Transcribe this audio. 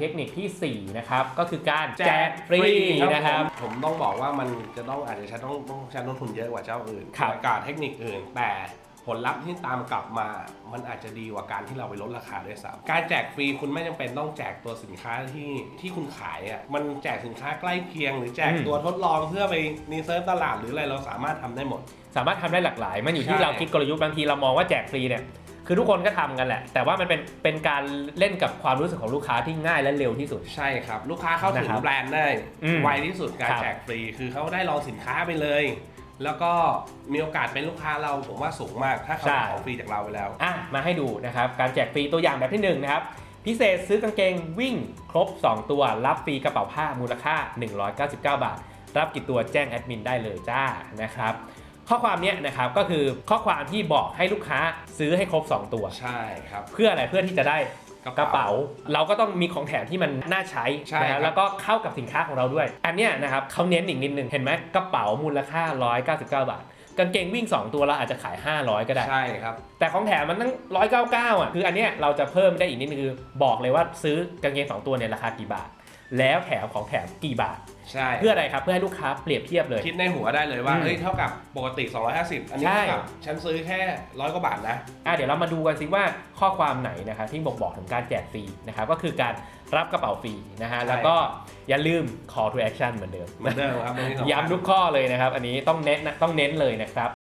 เทคนิคทีสี่ 4 นะครับ ก็คือการแจแจกกฟรีนะครับผมผมต้องบอกว่ามันจะต้องอาจจะใช้ต้องต้องใช้ต้นทุนเยอะกว่าเจ้าอื่นครับกาเทคนิคอื่น แต่ผลลัพธ์ที่ตามกลับมา มันอาจจะดีกว่าการที่เราไปลดราคาด้วยซ้ำการแจกฟรีคุณไม่จำเป็นต้องแจกตัวสินค้าที่ที่คุณขายอะ มันแจกสินค้าใกล้เคียง หรือแจกอืมตัวทดลองเพื่อไปรีเซิร์ชตลาดหรืออะไรเราสามารถทำได้หมด สามารถทำได้หลากหลาย มันอยู่ที่ใช่เราคิดกลยุทธ์บางทีเรามองว่าแจกฟรีเนี่ย คือทุกคนก็ทำกันแหละ แต่ว่ามันเป็นเป็นการเล่นกับความรู้สึกของลูกค้าที่ง่ายและเร็วที่สุด ใช่ครับ ลูกค้าเข้าถึงนะครับแบรนด์ได้อืมไวที่สุดการครับแจกฟรี คือเขาได้ลองสินค้าไปเลย แล้วก็มีโอกาสเป็นลูกค้าเราผมว่าสูงมาก ถ้าเขาได้ของฟรีจากเราไปแล้วอะมาให้ดูนะครับการแจกฟรีตัวอย่างแบบที่หนึ่งนะครับพิเศษซื้อกางเกงวิ่งครบ 2 ตัวรับฟรีกระเป๋าผ้ามูลค่า 199 บาท รับกี่ตัวแจ้งแอดมินได้เลยจ้านะครับ ข้อความเนี้ยนะครับก็คือข้อความที่บอกให้ลูกค้าซื้อให้ครบ 2 ตัว ใช่ครับ เพื่ออะไรเพื่อที่จะได้กระกระเป๋าเป๋า เราก็ต้องมีของแถมที่มันน่าใช้ใช่นะครัฮะบ แล้วก็เข้ากับสินค้าของเราด้วย อันเนี้ยนะครับเขาเน้นอีกนิดนึงเห็นไหมกระเป๋ามูลค่า 199 บาท กางเกงวิ่ง 2 ตัวเราอาจจะขาย 500 ก็ได้ ใช่ครับ แต่ของแถมมันตั้ง 199 อะ คืออันเนี้ยเราจะเพิ่มได้อีกนิดนึงคือบอกเลยว่าซื้อกางเกง 2 ตัวเนี่ยราคากี่บาท แล้วแถมของแถมกี่บาท ใช่ เพื่ออะไรครับเพื่อให้ลูกค้าเปรียบเทียบเลย คิดในหัวได้เลยว่าอืมเฮ้ยเท่ากับปกติ 250 อันนี้ใช่ เท่ากับฉันซื้อแค่ร้อยกว่าบาทนะ อะเดี๋ยวเรามาดูกันสิว่าข้อความไหนนะครับที่บ่งบอกถึงการแจกฟรีนะครับก็คือการรับกระเป๋าฟรีนะฮะใช่ แล้วก็อย่าลืม call to action เหมือนเดิม เหมือนเดิมครับตรงนี้สำคัญ ย้ำทุกข้อเลยนะครับ อันนี้ต้องเน้นนะต้องเน้นเลยนะครับ